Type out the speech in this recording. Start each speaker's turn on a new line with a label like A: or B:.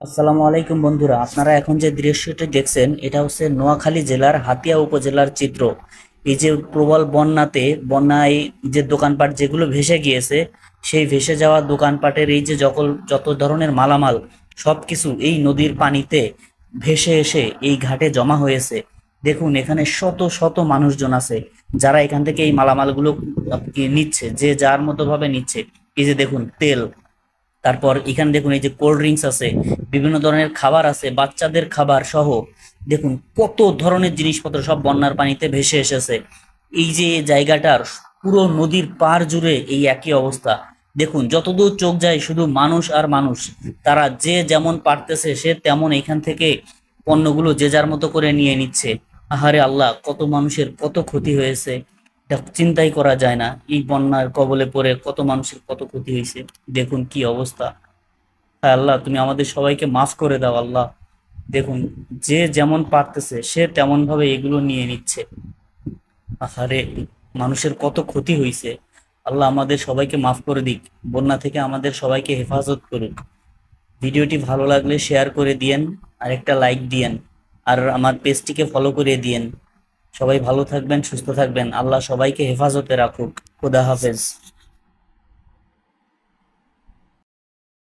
A: আসসালামু আলাইকুম বন্ধুরা, আপনারা এখন যে দৃশ্যটি দেখছেন, এটা হচ্ছে নোয়াখালী জেলার হাতিয়া উপজেলার চিত্র। এই যে প্রবল বন্যাতে, বন্যায় যে দোকানপাট যেগুলো ভেসে গিয়েছে, সেই ভেসে যাওয়া দোকানপাটের এই যে যকল, যত ধরনের মালামাল, সবকিছু এই নদীর পানিতে ভেসে এসে এই ঘাটে জমা হয়েছে। দেখুন, এখানে শত শত মানুষজন আছে, যারা এখান থেকে এই মালামালগুলো নিচ্ছে, যে যার মতো ভাবে নিচ্ছে। এই যে দেখুন, তেল তারপর এখানে দেখুন এই যে কোল্ড ড্রিঙ্কস আছে, বিভিন্ন ধরনের খাবার আছে, বাচ্চাদের খাবার সহ, দেখুন কত ধরনের জিনিসপত্র সব বন্যার পানিতে ভেসে এসেছে। এই যে জায়গাটার পুরো নদীর পার জুড়ে এই একই অবস্থা। দেখুন, যতদূর চোখ যায় শুধু মানুষ আর মানুষ। তারা যে যেমন পারতেছে, সে তেমন এখান থেকে পণ্যগুলো যে যার মতো করে নিয়ে নিচ্ছে। আহারে আল্লাহ, কত মানুষের কত ক্ষতি হয়েছে। চিন্তাই করা যায় না। এই বন্যার কবলে পড়ে কত মানুষের কত ক্ষতি হয়েছে। দেখুন কি অবস্থা। হ্যাঁ আল্লাহ, তুমি আমাদের সবাইকে মাফ করে দাও, আল্লাহ। দেখুন, যে যেমন পারতেছে, সে তেমন ভাবে এগুলো নিয়ে নিচ্ছে। আহারে, মানুষের কত ক্ষতি হয়েছে। আল্লাহ, আমাদের সবাইকে মাফ করে দিক। বন্যা থেকে আমাদের সবাইকে হেফাজত করুক। ভিডিওটি ভালো লাগলে শেয়ার করে দিয়েন আর একটা লাইক দিয়েন। আর আমার পেজটিকে ফলো করে দিয়েন। সবাই ভালো থাকবেন সুস্থ থাকবেন। আল্লাহ সবাইকে হেফাজতে রাখুক। খুদা হাফেজ।